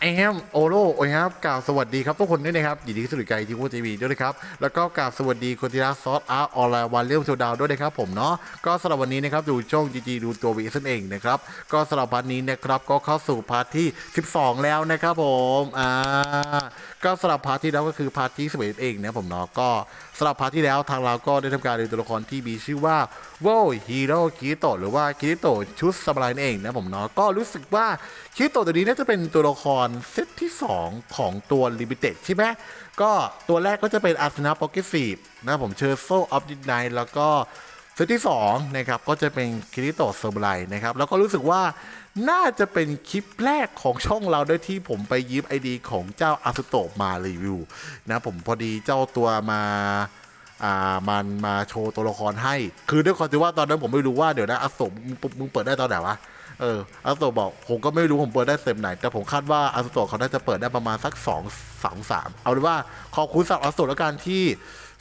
ไอแฮมโอโลโอ้ยครับกล่าวสวัสดีครับทุกคนด้วยนะครับยินดีที่สุดใจที่พูดทีวีด้วยนะครับแล้วก็กล่าวสวัสดีคนที่รักซอสอาร์ออนไลน์วันเลี้ยวโชดาวด้วยนะครับผมเนาะก็สำหรับวันนี้นะครับดูช่องจีจีดูตัววีเองนะครับก็สำหรับวันนี้นะครับก็เข้าสู่พาร์ทที่ 12 แล้วนะครับผมอ่าก็สำหรับพาร์ทที่แล้วก็คือพาร์ทที่11เองนะผมเนาะก็สำหรับพาร์ทที่แล้วทางเราก็ได้ทำการเรียนตัวละครที่มีชื่อว่าโวฮีโร่คิโตหรือว่าคิโตชุดสมุไรนั่นเองนะผมเนาะก็รู้สึกว่าคิโตตัวนี้น่าจะเป็นตัวละครเซตที่ 2 ของตัวลิมิเต็ดใช่ไหมก็ตัวแรกก็จะเป็นอาร์เซนาโปเกซีฟนะผมเชอร์โซออฟดิไนแล้วก็เซตที่2นะครับก็จะเป็นคิริโตะเซอร์ไบรนะครับ แล้วก็รู้สึกว่าน่าจะเป็นคลิปแรกของช่องเราด้วยที่ผมไปยืมไอดีของเจ้าอาสโตะมารีวิวนะผมพอดีเจ้าตัวมาอ่ามันมาโชว์ตัวละครให้ คือด้วยความที่ว่าตอนนั้นผมไม่รู้ว่าเดี๋ยวนะอาสโตะมึงมึงเปิดได้ตอนไหนวะ เอออาสโตบอกผมก็ไม่รู้ผมเปิดได้เต็มไหน แต่ผมคาดว่าอาสโตเขาน่าจะเปิดได้ประมาณสัก2 2 3เอาเป็นว่าขอบคุณสำหรับอาสโตแล้วกันที่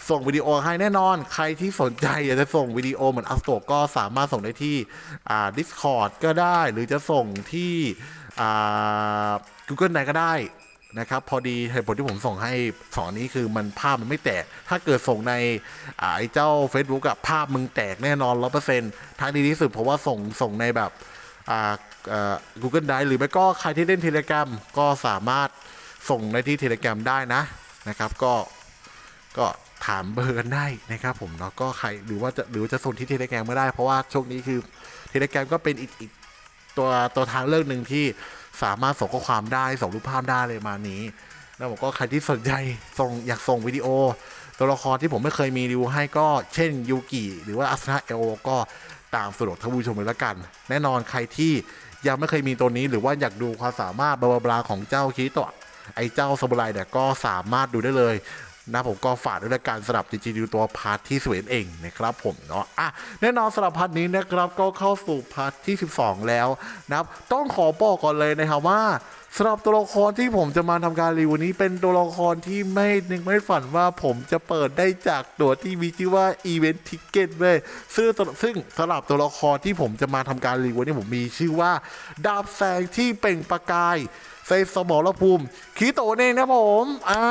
ส่งวิดีโอให้แน่นอน ใครที่สนใจอยากจะส่งวิดีโอเหมือนอัสโตก็สามารถส่งได้ที่อ่า Discord ก็ได้ หรือจะส่งที่อ่า Google ไหนก็ได้นะครับ พอดีเหตุผลที่ผมส่งให้สองนี้คือมันภาพมันไม่แตก ถ้าเกิดส่งในไอ้เจ้า Facebook อะภาพมึงแตกแน่นอนร้อเปอร์เซ็นต์ทางดีที่สุดเพราะว่าส่งส่งในแบบ Google Drive หรือไม่ก็ใครที่เล่น Telegram ก็สามารถส่งในที่ Telegram ได้นะนะครับ ก็ก็ถามเบอร์กันได้นะครับผมแล้วก็ใครหรือว่าจะหรือว่าจะส่งที่เทเลแกรมก็ได้เพราะว่าช่วงนี้คือเทเลแกรมก็เป็นอีกอีกตัวตัวทางเลือกหนึ่งที่สามารถส่งข้อความได้ส่งรูปภาพได้เลยมานี้ แล้วผมก็ใครที่สนใจส่งอยากส่งวิดีโอ ตัวละครที่ผมไม่เคยมีรีวิวให้ก็เช่นยูกิหรือว่าอัสนะเอโอก็ ตามสะดวกท่านผู้ชมเลยละกัน แน่นอนใครที่ยังไม่เคยมีตัวนี้หรือว่าอยากดูความสามารถบลาบลาของเจ้าคิโตะไอ้เจ้าสมุไรเนี่ยก็สามารถดูได้เลยนะผมก็ฝากด้วยละกันสำหรับจริงๆดูตัวพาร์ทที่สวยเองนะครับผมเนาะอะแน่นอนสำหรับพาร์ทนี้นะครับก็เข้าสู่พาร์ทที่ 12 แล้วนะครับต้องขอบอกก่อนเลยนะครับว่า สำหรับตัวละครที่ผมจะมาทำการรีวิวนี้เป็นตัวละครที่ไม่นึกไม่ฝันว่าผมจะเปิดได้จากตัวที่มีชื่อว่า Event Ticket เว้ยซึ่งซึ่งสำหรับตัวละครที่ผมจะมาทำการรีวิวนี้ผมมีชื่อว่า ดาบแสงที่เป่งประกายเซสมรภูมิคิโตะเองนะผมอ่า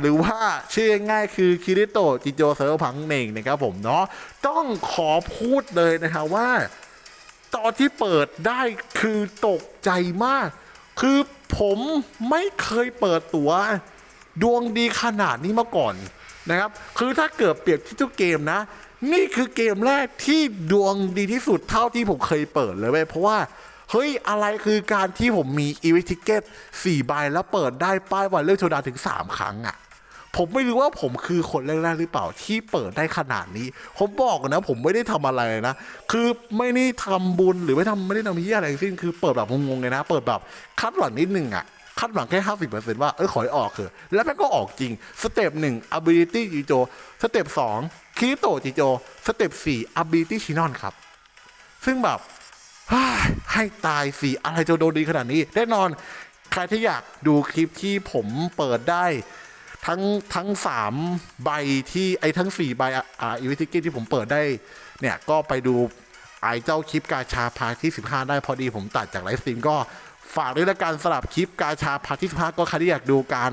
หรือว่าชื่อง่ายคือคิริโตะจิโจเซอร์พังเองนะครับผมเนาะต้องขอพูดเลยนะครับว่า ตอนที่เปิดได้คือตกใจมาก คือผมไม่เคยเปิดตัวดวงดีขนาดนี้มาก่อนนะครับ คือถ้าเกิดเปรียบที่ทุกเกมนะ นี่คือเกมแรกที่ดวงดีที่สุดเท่าที่ผมเคยเปิดเลยเว้ยเพราะว่าเฮ้ย อะไรคือการที่ผมมีอีเวนติเกตสี่ใบแล้วเปิดได้ป้ายวันเลือกโชดาถึง 3 ครั้งอะ่ะ ผมไม่รู้ว่าผมคือคนแรกๆหรือเปล่าที่เปิดได้ขนาดนี้ ผมบอกนะ ผมไม่ได้ทำอะไรนะ คือไม่ได้ทำบุญหรือไม่ทำไม่ได้ทำเหี้ยอะไรทั้งสิ้น คือเปิดแบบงงๆเลยนะ เปิดแบบคาดหวังนิดนึงอะคาดหวังแค่ห้าสิบเปอร์เซ็นต์ว่า เออขอให้ออกเถอะแล้วแม่งก็ออกจริง สเต็ปหนึ่ง ability จิโจ สเต็ปสองคิโตจิโจ สเต็ปสี่ ability ชินอนครับ ซึ่งแบบให้ตายสิอะไรจะโดนดีขนาดนี้ แน่นอนใครที่อยากดูคลิปที่ผมเปิดได้ ทั้งทั้งสามใบที่ไอ้ทั้งสี่ใบอ่าอีวิทิกที่ผมเปิดได้ เนี่ย ก็ไปดูไอ้เจ้าคลิปกาชาพาร์ทที่ 15 ได้พอดีผมตัดจากไลฟ์สตรีมก็ฝากด้วยละกันสลับคลิปกาชาพาร์ทที่ 15 ก็ใครที่อยากดูการ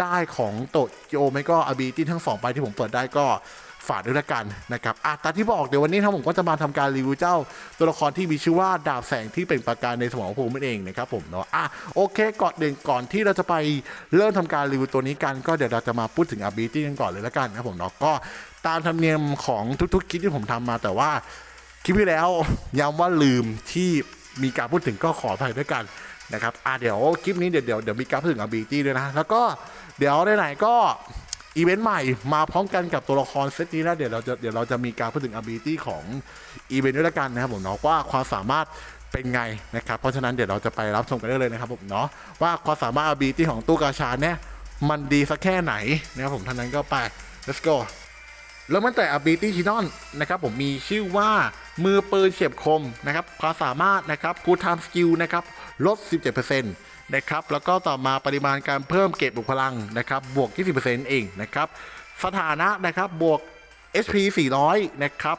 ได้ของโตโยไม่ก็อาบีที่ทั้งสองใบที่ผมเปิดได้ก็ ฝากด้วยละกันนะครับอะตามที่บอกเดี๋ยววันนี้ทั้งผมก็จะมาทำการรีวิวเจ้าตัวละครที่มีชื่อว่าดาบแสงที่เป็นประการในสมองภูมินั่นเองนะครับผมเนาะอะโอเคก่อนเด่นก่อนที่เราจะไปเริ่มทำการรีวิวตัวนี้กัน ก็เดี๋ยวเราจะมาพูดถึงอาบีตี้กันก่อนเลยละกันนะผมเนาะก็ตามธรรมเนียมของทุกๆคลิปที่ผมทำมาแต่ว่าคลิปที่แล้วย้ำว่าลืมที่มีการพูดถึงก็ขออภัยด้วยกันนะครับอะเดี๋ยวคลิปนี้เดี๋ยวเดี๋ยวเดี๋ยวมีการพูดถึงอาบีตี้ด้วยนะแล้วก็เดี๋ยวไหนๆก็ อีเวนต์ใหม่มาพร้อมกันกับตัวละครเซตนี้นะเดี๋ยวเราจะเดี๋ยวเราจะมีการพูดถึง ability ของอีเวนต์ด้วยละกันนะครับผมเนาะว่าความสามารถเป็นไงนะครับ เพราะฉะนั้นเดี๋ยวเราจะไปรับชมกันได้เลยนะครับผมเนาะว่าความสามารถ ability ของตู้กาชาเนี่ยมันดีสักแค่ไหนนะครับผมท่านั้นก็ไป let's go เริ่มตั้งแต่ ability ชินอนนะครับผมมีชื่อว่า มือปืนเฉียบคมนะครับความสามารถนะครับ good time skill นะครับลด 17%นะครับแล้วก็ต่อมาปริมาณการเพิ่มเก็บบุกพลังนะครับบวก 20%เองนะครับสถานะนะครับบวก HP 400 นะครับ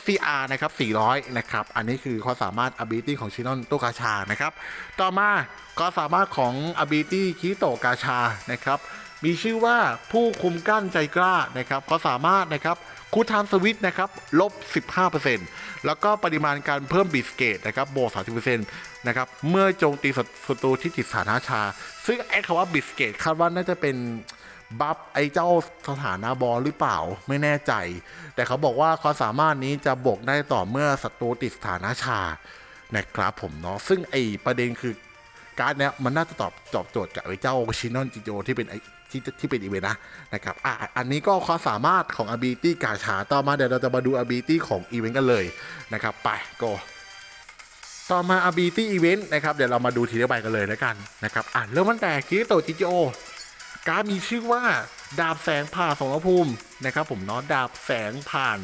FCR นะครับ 400 นะครับ อันนี้คือความสามารถ ability ของชินอนโตกาชา นะครับ ต่อมาก็สามารถของ ability คิโตกาชา นะครับ มีชื่อว่าผู้คุมกั้นใจกล้า นะครับก็สามารถนะครับ คูทามสวิตนะครับลบ 15%แล้วก็ปริมาณการเพิ่มบิสเกตนะครับบวก 30%นะครับเมื่อโจมตีศัตรูที่ติดสถานะชา ซึ่งไอ้คำว่าบิสเกตคาดว่าน่าจะเป็นบัฟไอ้เจ้าสถานะบอลหรือเปล่าไม่แน่ใจ แต่เขาบอกว่าความสามารถนี้จะบวกได้ต่อเมื่อศัตรูติดสถานะชานะครับผมเนาะซึ่งไอ้ประเด็นคือการ์ดเนี้ยมันน่าจะตอบตอบโจทย์กับไอ้เจ้าชินอนจิโจที่เป็นไอ้ ที่ที่เป็นอีเวนต์นะนะครับอะอันนี้ก็ความสามารถของ ability กาชาต่อมาเดี๋ยวเราจะมาดู ability ของอีเวนต์กันเลยนะครับไปก็ต่อมา ability event นะครับเดี๋ยวเรามาดูทีละใบกันเลยแล้วกันนะครับอะเริ่มตั้งแต่คิริโตจิจิโอการมีชื่อว่าดาบแสงผ่าสมรภูมินะครับ ผมเนาะดาบแสงผ่าน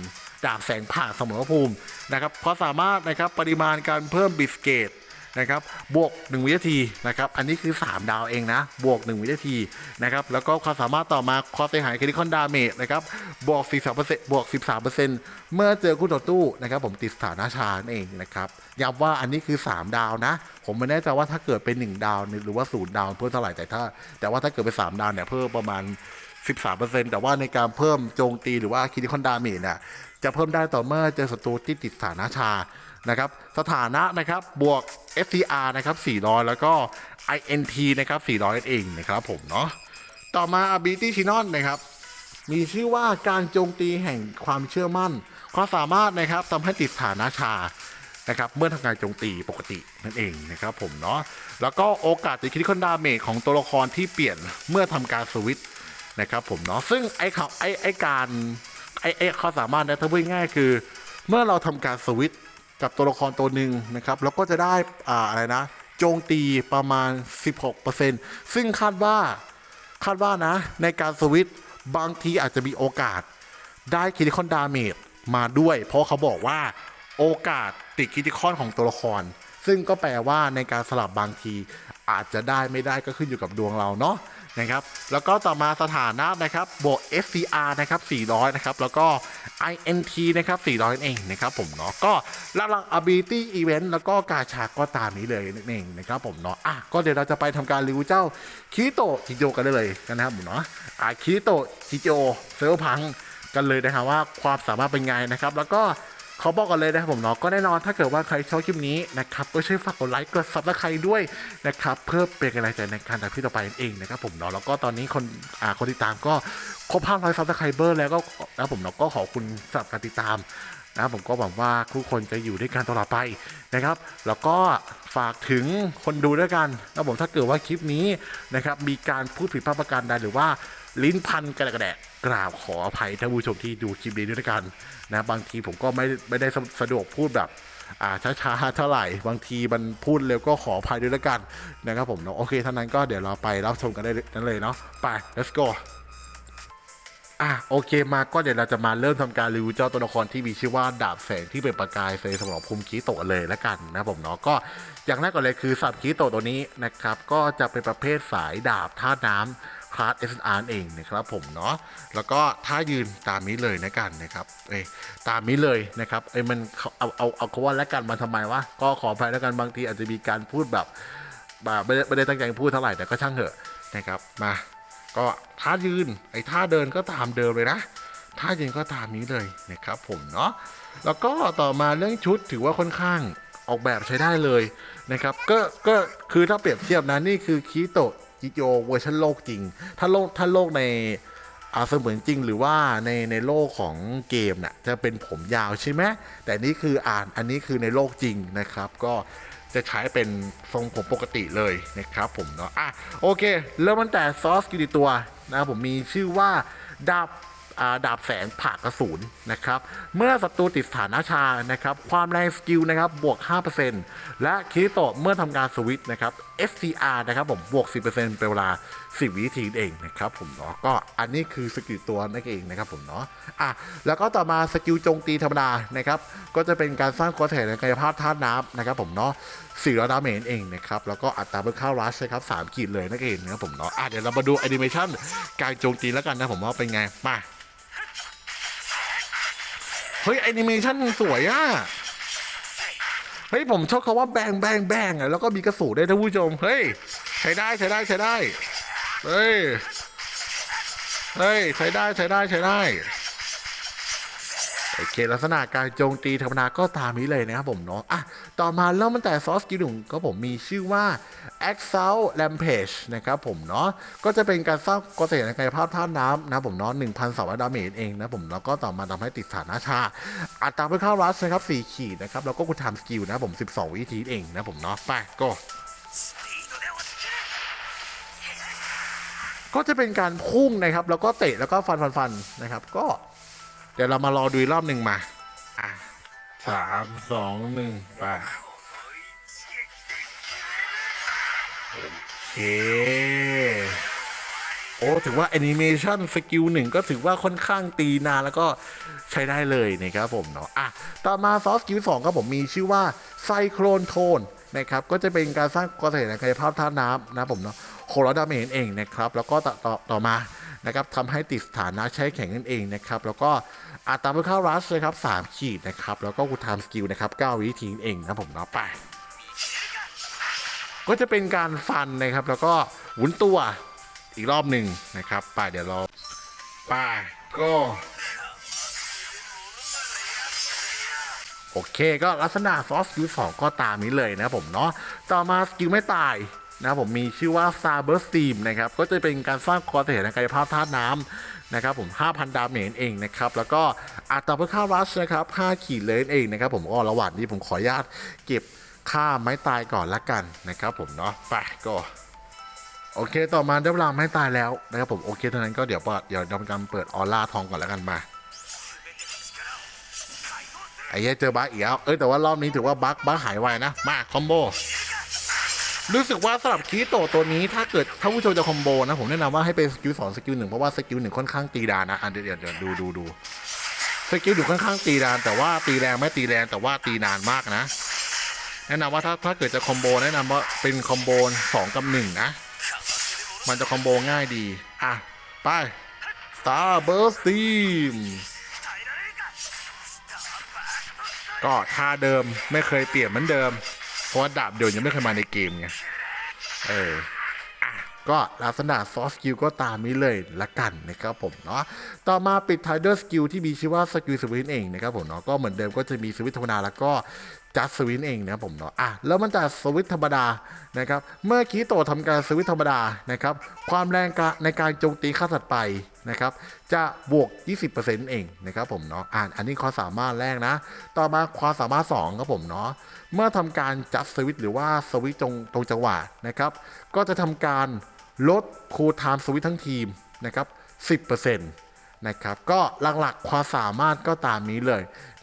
ดาบแสงผ่าสมรภูมินะครับเพราะสามารถนะครับปริมาณการเพิ่มบิสเกต นะครับบวก 1 วินาทีนะครับอันนี้คือ 3 ดาวเองนะ บวก 1 วินาทีนะครับแล้วก็ความสามารถต่อมาความเสียหายคริคอนดาเมจนะครับบวก43%บวก 13%เมื่อเจอคู่ต่อตู้นะครับผมติดสถานะชานเองนะครับย้ำว่าอันนี้คือ 3 ดาวนะ ผมไม่แน่ใจว่าถ้าเกิดเป็น 1 ดาวหรือว่า0ดาวเพิ่มเท่าไหร่แต่ถ้า แต่ว่าถ้าเกิดเป็น 3 ดาวเนี่ยเพิ่มประมาณ 13%แต่ว่าในการเพิ่มโจมตีหรือว่าคิดิคอนดาเมจเนี่ยจะเพิ่มได้ต่อเมื่อเจอศัตรูที่ติดสถานะชา นะครับสถานะนะครับบวก FCR นะครับ400 แล้วก็ INT นะครับ400นั่นเองนะครับผมเนาะต่อมา ability Chinon นะครับมีชื่อว่าการโจมตีแห่งความเชื่อมั่น ความสามารถนะครับทำให้ติดสถานะชานะครับเมื่อทำการโจมตีปกตินั่นเองนะครับผมเนาะแล้วก็โอกาสติดคริติคอนดาเมจของตัวละครที่เปลี่ยนเมื่อทำการสวิตช์นะครับผมเนาะซึ่งไอ้เขาไอ้ไอ้การไอ้ไอ้ข้อสามารถนะถ้าพูดง่ายคือ เมื่อเราทำการสวิต กับตัวละครตัวหนึ่งนะครับ แล้วก็จะได้อ่าอะไรนะ โจมตีประมาณ 16%ซึ่งคาดว่าคาดว่านะ ในการสวิตบางทีอาจจะมีโอกาสได้คิติคอนดาเมจมาด้วย เพราะเขาบอกว่าโอกาสติดคิติคอนของตัวละคร ซึ่งก็แปลว่าในการสลับบางทีอาจจะได้ไม่ได้ก็ขึ้นอยู่กับดวงเราเนาะ นะครับ แล้วก็ต่อมาสถานะนะครับบวก FCR นะครับ400 นะครับ แล้วก็ INT นะครับ 400นั่นเองนะครับผมเนาะก็หลักๆ ability event แล้วก็กาชาก็ตามนี้เลยนั่นเองนะครับผมเนาะอะก็เดี๋ยวเราจะไปทำการรีวิวเจ้าคิโตจิโจกันได้เลยกันนะครับผมเนาะอะคิโตจิโจเซลพังกันเลยนะครับว่าความสามารถเป็นไงนะครับ แล้วก็ ขาบอกกันเลยนะครับผมเนาะก็แน่นอนถ้าเกิดว่าใครชอบคลิปนี้นะครับก็ช่วยฝากกดไลค์กดซับสไครต์ด้วยนะครับเพื่อเป็นกำลังใจในการทำคลิปต่อไปนั่นเองนะครับผมเนาะแล้วก็ตอนนี้คนอ่าคนติดตามก็ครบ500ซับสไครเบอร์แล้วก็นะผมเนาะก็ขอบคุณสำหรับการติดตามนะผมก็หวังว่าทุกคนจะอยู่ด้วยกันตลอดไปนะครับ แล้วก็ฝากถึงคนดูด้วยกันนะผมถ้าเกิดว่าคลิปนี้นะครับมีการพูดผิดพลาดประการใดหรือว่าลิ้นพันกระแดะ กราบขออภัยท่านผู้ชมที่ดูคลิปนี้ด้วยกันนะบางทีผมก็ไม่ไม่ได้สะดวกพูดแบบอ่าช้าๆเท่าไหร่ บางทีมันพูดเร็วก็ขออภัยด้วยแล้วกันนะครับผมเนาะโอเคท่านั้นก็เดี๋ยวเราไปรับชมกันได้นั้นเลยเนาะไป let's go อะโอเคมาก็เดี๋ยวเราจะมาเริ่มทำการรีวิวเจ้าตัวละครที่มีชื่อว่าดาบแสงที่เป็นประกายเซสำหรับคุมคีโตะเลยแล้วกันนะผมเนาะก็อย่างแรกก่อนเลยคือสัตว์คีโตะตัวนี้นะครับก็จะเป็นประเภทสายดาบท่าน้ำคลา ส SR เองนะครับผมเนาะแล้วก็ท่ายืนตามนี้เลยนะกันนะครับเอ้ตามนี้เลยนะครับเอ้มันเอาเอาเอาคำว่าแล้วกันมาทำไมวะก็ขออภัยแล้วกันบางทีอาจจะมีการพูดแบบแบบไม่ได้ไม่ได้ตั้งใจพูดเท่าไหร่แต่ก็ช่างเถอะนะครับมาก็ท่ายืนไอ้ท่าเดินก็ตามเดิมเลยนะท่ายืนก็ตามนี้เลยนะครับผมเนาะแล้วก็ต่อมาเรื่องชุดถือว่าค่อนข้างออกแบบใช้ได้เลยนะครับก็ก็คือถ้าเปรียบเทียบนะนี่คือคีโต จิโยเวอร์ชันโลกจริง ถ้าโลกถ้าโลกในอาเสมือนจริงหรือว่าในในโลกของเกมน่ะจะเป็นผมยาวใช่ไหมแต่นี่คืออ่านอันนี้คือในโลกจริงนะครับ ก็จะใช้เป็นทรงผมปกติเลยนะครับผมเนาะอะโอเค เริ่มตั้งแต่ซอสกี่ตัวนะครับผมมีชื่อว่าดาบ ดาบแสงผ่ากระสุนนะครับ เมื่อศัตรูติดสถานะชานะครับ ความแรงสกิลนะครับบวก 5%และคิริโตะเมื่อทำการสวิตช์นะครับ FCR นะครับผมบวก 10%เป็นเวลา 10 วินาทีเองนะครับผมเนาะก็อันนี้คือสกิลตัวนั่นเองนะครับผมเนาะอะแล้วก็ต่อมาสกิลโจมตีธรรมดานะครับก็จะเป็นการสร้างกระแสในกายภาพธาตุน้ำนะครับผมเนาะสี่ร้อยดาเมจเองนะครับแล้วก็อัตราเบิร์ข้ารัชนะครับสามขีดเลยนั่นเองนะครับผมเนาะอะเดี๋ยวเรามาดูแอนิเมชันการโจมตีแล้วกันนะผมว่าเป็นไงมา เฮ้ยแอนิเมชันสวยอะเฮ้ยผมชอบคาว่าแบงแบงแบงอะแล้วก็มีกระสุนได้ท่านผู้ชมเฮ้ยใช้ได้ใช้ได้ใช้ได้เฮ้ยเฮ้ยใช้ได้ใช้ได้ใช้ได้ โอเคลักษณะการโจมตีธรรมดาก็ตามนี้เลยนะครับผมเนาะอะต่อมาเริ่มตั้งแต่ซอสกิลหนึ่งก็ผมมีชื่อว่า Exile Rampage นะครับผมเนาะก็จะเป็นการสร้างกระแสในกายภาพท่าน้ำนะผมเนาะ1,200ดาเมจเองนะผมแล้วก็ต่อมาทำให้ติดฐานะชา อัตราเพื่อเข้ารัสนะครับ4ขีดนะครับแล้วก็คุณทำสกิลนะครับผม12วิธีเองนะผมเนาะไปก็ก็จะเป็นการพุ่งนะครับ แล้วก็เตะแล้วก็ฟันฟันฟันนะครับ ก็ ดี๋ยวเรามารอดูอีกรอบหนึ่งมาอะสามสองหนึ่งไปโอเคโอ้ถือว่าแอนิเมชันสกิลหนึ่งก็ถือว่าค่อนข้างตีนานแล้วก็ใช้ได้เลยนะครับผมเนาะอะต่อมาซอสสกิลสองครับผมมีชื่อว่าไซโครนโทนนะครับก็จะเป็นการสร้างกระแสในกายภาพท่าน้ำนะผมเนาะโคโรดาเมนเองนะครับ แล้วก็ต่อต่อต่อมานะครับทำให้ติดสถานะใช้แข่งนั่นเองนะครับ แล้วก็ อัตราเพื่อเข้ารัสเลยครับ3ขีดนะครับ แล้วก็กูทำสกิลนะครับ9วิธีนั่นเองนะผมเนาะไป ก็จะเป็นการฟันนะครับ แล้วก็หมุนตัวอีกรอบหนึ่งนะครับ ไปเดี๋ยวเราไปก็โอเคก็ลักษณะซอสสกิลสองก็ตามนี้เลยนะผมเนาะต่อมาสกิลไม่ตายนะผมมีชื่อว่า Star Burst Steam นะครับ ก็จะเป็นการสร้างคอเทในกายภาพธาตุน้ำ นะครับผม 5,000 ดาเมจเองนะครับ แล้วก็อัตราเพื่อค่ารัชนะครับ 5 ขีดเลนเองนะครับผมก็ระหว่างนี้ผมขออนุญาตเก็บค่าไม้ตายก่อนละกันนะครับผมเนาะไปก็โอเค ต่อมาได้เวลาไม้ตายแล้วนะครับผมโอเคเท่านั้นก็เดี๋ยวเปิดเดี๋ยวทำการเปิดออร่าทองก่อนแล้วกันมาไอ้เหี้ยเจอบั๊กอีกแล้วเอ้ยแต่ว่ารอบนี้ถือว่าบั๊กบั๊กหายไวนะ มาคอมโบ รู้สึกว่าสำหรับคีโตตัวนี้ถ้าเกิดถ้าผู้ชมจะคอมโบนะ ผมแนะนำว่าให้เป็นสกิลสองสกิลหนึ่งเพราะว่าสกิลหนึ่งค่อนข้างตีดานนะอะเดี๋ยวเดี๋ยวเดี๋ยวดูดูดูสกิลหนึ่งค่อนข้างตีดาน แต่ว่าตีแรงไม่ตีแรงแต่ว่าตีนานมากนะ แนะนำว่าถ้าถ้าเกิดจะคอมโบแนะนำว่าเป็นคอมโบสองกับหนึ่งนะ มันจะคอมโบง่ายดี อะ ไป Star Burst Team ก็ท่าเดิมไม่เคยเปลี่ยนเหมือนเดิม เพราะว่าดาบเดียวยังไม่เคยมาในเกมไงเออก็ลักษณะซอฟต์สกิลก็ตามนี้เลยละกันนะครับผมเนาะต่อมาปิดท้ายด้วยสกิลที่มีชื่อว่าสกิลสวิตเองนะครับผมเนาะก็เหมือนเดิมก็จะมีสวิตธรรมดาแล้วก็ จัดสวินเองนะผมเนาะอะแล้วมันจะสวิตธรรมดานะครับเมื่อคีโตะทำการสวิตธรรมดานะครับความแรงกในการโจมตีค่าถัดไปนะครับจะบวก 20%เองนะครับผมเนาะอ่านอันนี้ความสามารถแรกนะ ต่อมาความสามารถ2ครับผมเนาะเมื่อทำการจัดสวิตหรือว่าสวิตตรงตรงจังหวะนะครับก็จะทำการลดคูลไทม์สวิตทั้งทีมนะครับ10%น นะครับ ก็หลักๆความสามารถก็ตามนี้เลย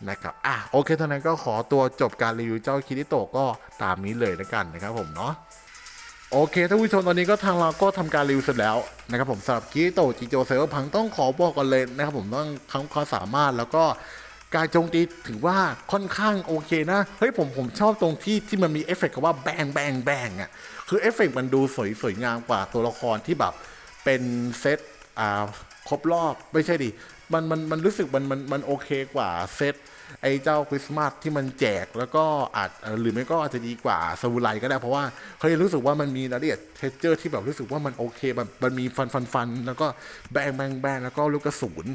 นะครับอะโอเคเท่านั้นก็ขอตัวจบการรีวิวเจ้าคิริโตก็ตามนี้เลยแล้วกันนะครับผมเนาะโอเคท่านผู้ชมตอนนี้ก็ทางเราก็ทำการรีวิวเสร็จแล้วนะครับผมสำหรับคิริโตจิโจเซลพังต้องขอบอกกันเลยนะครับผมต้องทั้งความสามารถแล้วก็การโจมตีถือว่าค่อนข้างโอเคนะ เฮ้ยผมผมชอบตรงที่ที่มันมีเอฟเฟกต์คำว่าแบงแบงแบงอะคือเอฟเฟกต์มันดูสวยสวยงามกว่าตัวละครที่แบบเป็นเซตอ่า ครบรอบไม่ใช่ดิมันมันมันรู้สึกมันมันมันโอเคกว่าเซตไอ้เจ้าคริสต์มาสที่มันแจกแล้วก็อาจหรือไม่ก็อาจจะดีกว่าซาบูไรก็ได้ เพราะว่าเขารู้สึกว่ามันมีรายละเอียดเทเจอร์ที่แบบรู้สึกว่ามันโอเคมันมันมีฟันฟันฟันแล้วก็แบงแบงแบงแล้วก็ลูกกระสุน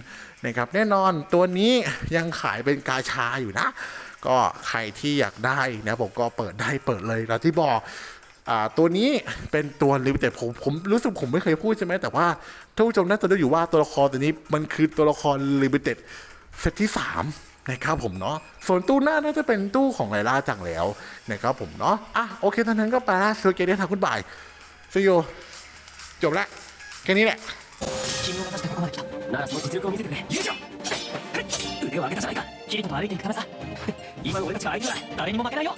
นะครับแน่นอนตัวนี้ยังขายเป็นกาชาอยู่นะ ก็ใครที่อยากได้นะผมก็เปิดได้เปิดเลยแล้วที่บอก ตัวนี้เป็นตัวลิมิเต็ดผมผมรู้สึกผมไม่เคยพูดใช่ไหมแต่ว่าท่านผู้ชมน่าจะรู้อยู่ว่าตัวละครตัวนี้มันคือตัวละครลิมิเต็ดเซตที่ 3 นะครับผมเนาะส่วนตู้หน้าน่าจะเป็นตู้ของไลล่าจังแล้วนะครับผมเนาะอ่ะโอเคท่านั้นก็ไปละสวัสดีทางคุณบ่ายซีโอจบละแค่นี้แหละ 君を目指してここまで来たならその実力を見せてくれ友情腕を上げたじゃないかキリトも歩いていくからさ今の俺たちが相手なら誰にも負けないよ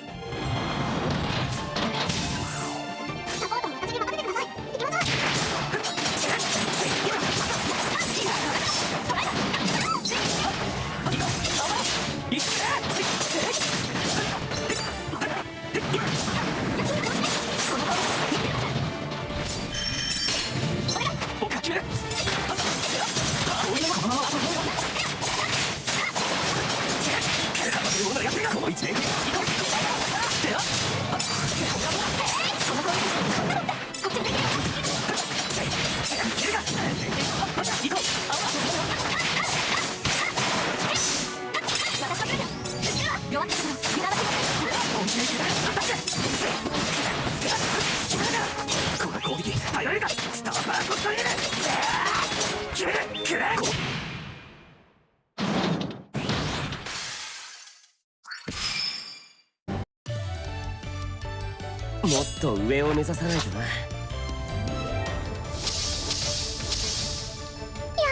と上を目指さないとな。や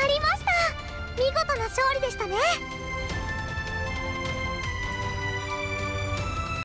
りました。見事な勝利でしたね。